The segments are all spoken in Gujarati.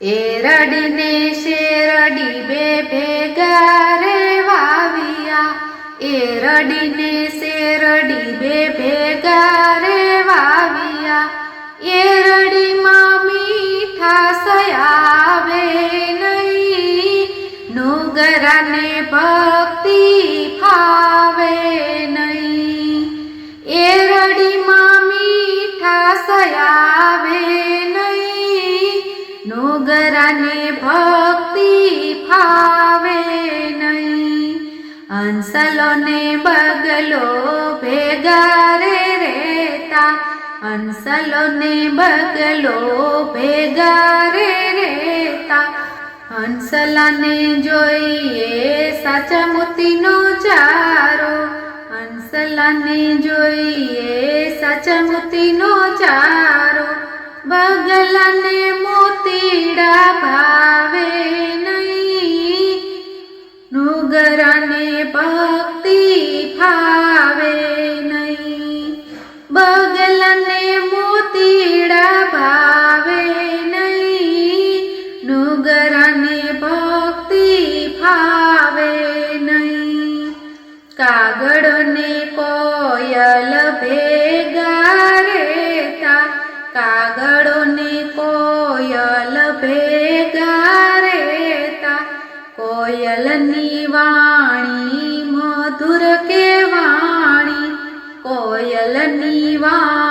એ રડીને શેરડી બે ભેગા રે વાવિયા એ રડીને શેરડી બે ભેગા રે વાવિયા એ રડીમાં મીઠા સયાવે નહીં. નુગરાને ભક્તિ નુગરાને ભક્તિ ફાવે નહીં. હંસલો બગલો ભેગા રે રેતા હંસલો બગલો ભેગા રે રેતા હંસલાને જોઈએ સાચા મોતીનો ચારો. હંસલાને જોઈએ સાચા મોતીનો ચારો. બગલાને મોતીડા ભાવે નહીં. નુગરાને ભક્તિ ફાવે નહીં. બગલાને મોતીડા ભાવે નહીં. નુગરાને ભક્તિ ફાવે નહીં. કાગળને કોયલની વાણી મધુર કે વાણી? કોયલની વાણી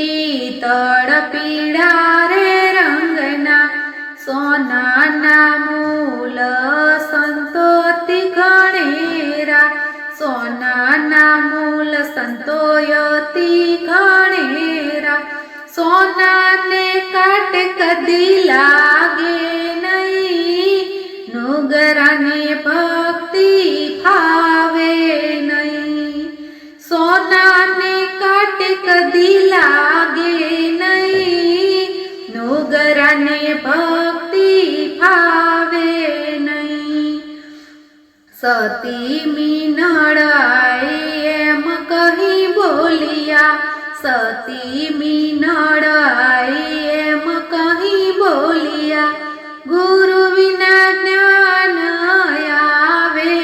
પિત્તળ પીડા રે રંગના સોનાના મૂલ સંતોતિ ઘણેરા. સોનાના મૂલ સંતોયતી ગણેરા સોનાને કાટ કદી લાગે નહીં. નુગરાને ભક્તિ ફાવે નુગરાને ભક્તિ ફાવે નહીં. સતી મીનળાઈ એમ કહી બોલિયા, સતી મીનળાઈ એમ કહી બોલિયા, ગુરુ વિના જ્ઞાન આવે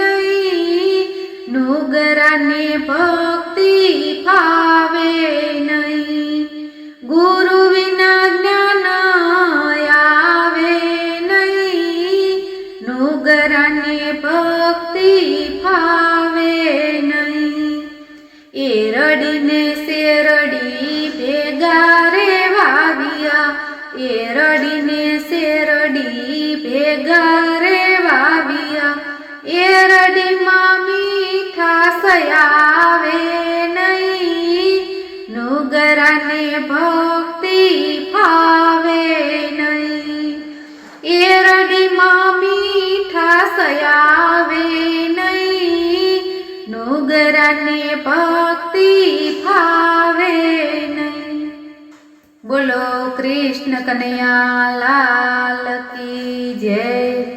નહીં. નુગરાને ભક્તિ ફાવે નહીં. ગુરુ રડીને શેરડી ભેગા રે વાવ્યા. એ રડીને શેરડી ભેગા રે વાવ્યા. એ રડીમાં મીઠા સયાવે નહીં. નુગરાને ભક્તિ ફાવે નહીં. એરડી મામી મીઠા સયાવે નુગરાને ભક્તિ ફાવે નહીં બોલો કૃષ્ણ કનૈયા લાલ કી જય